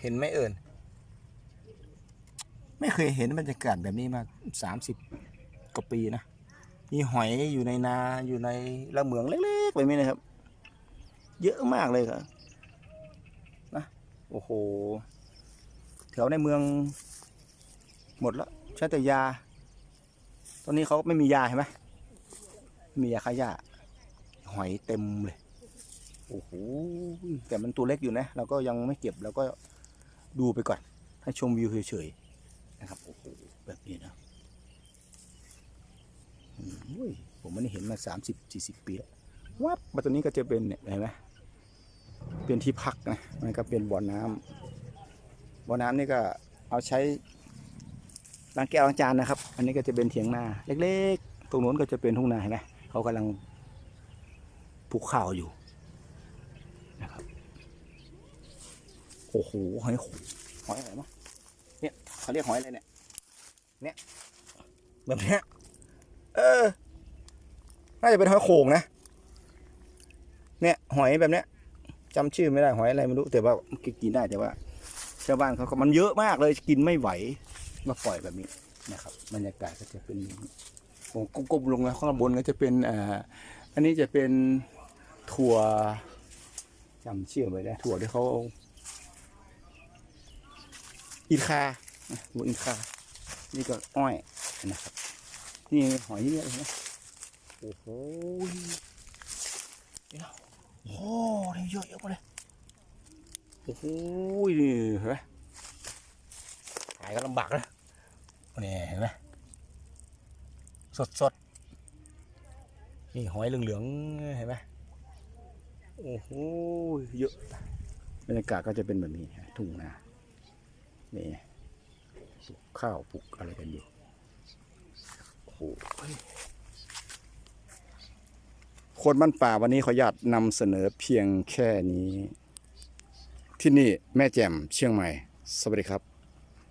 เห็นไหมเอิญไม่เคยเห็นบรรยากาศแบบนี้มาสามสิบกว่าปีนะมีหอยอยู่ในนาอยู่ในละเหมืองเล็กๆแบบนี้นะครับ เยอะมากเลยครับนะโอ้โหแถวในเมือง หมดแล้วใช้แต่ยา ตอนนี้เขาไม่มียาเห็นไหมมียาฆ่าหญ้าหอยเต็มเลยโอ้โหแต่มันตัวเล็กอยู่นะ เราก็ยังไม่เก็บเราก็ ดูไปก่อน ให้ชมวิวเฉยๆนะครับโอ้โหแบบนี้นะผมไม่ได้เห็นมาสามสิบสี่สิบปีแล้ววับมาตัวนี้ก็จะเป็นเนี่ยเห็นไหมเป็นที่พักนะมันก็เป็นบ่อน้ำบ่อน้ำนี่ก็เอาใช้ล้างแก้วล้างจานนะครับ อันนี้ก็จะเป็นเถียงนาเล็กๆ ตรงโน้นก็จะเป็นทุ่งนาเห็นไหมเขากำลังปลูกข้าวอยู่ นะครับ โอ้โหหอยโขงหอยอะไรมั้งเนี่ยเขาเรียกหอยอะไรเนี่ย เนี่ย แบบเนี้ยเออ น่าจะเป็นหอยโขงนะ เนี่ยหอยแบบเนี้ยจำชื่อไม่ได้หอยอะไรไม่รู้แต่ว่ากินได้แต่ว่าชาวบ้านเขาก็มันเยอะมากเลยกินไม่ไหวมาปล่อยแบบนี้นะครับบรรยากาศก็จะเป็นอย่างนี้โอ้กลมๆลงนะข้างบนก็จะเป็นอ่าอันนี้จะเป็นถั่วจำชื่อไม่ได้ถั่วที่เขา อินคานะถั่วอินคา นี่ก็อ้อยนะครับ นี่หอยเนี่ยเห็นไหมโอ้โหเดี๋ยวโอ้โหนี่เยอะเยอะมาเลยโอ้โหนี่เห็นไหมขายก็ลำบากนะนี่เห็นไหมสดสดนี่หอยเหลืองๆเห็นไหมโอ้โหเยอะบรรยากาศก็จะเป็นแบบนี้ทุ่งนา นี่ปลูกข้าวปลูกอะไรกันอยู่โอ้โหคนบ้านป่าวันนี้ขออนุญาตนำเสนอเพียงแค่นี้ ที่นี่แม่แจ่มเชียงใหม่ สวัสดีครับ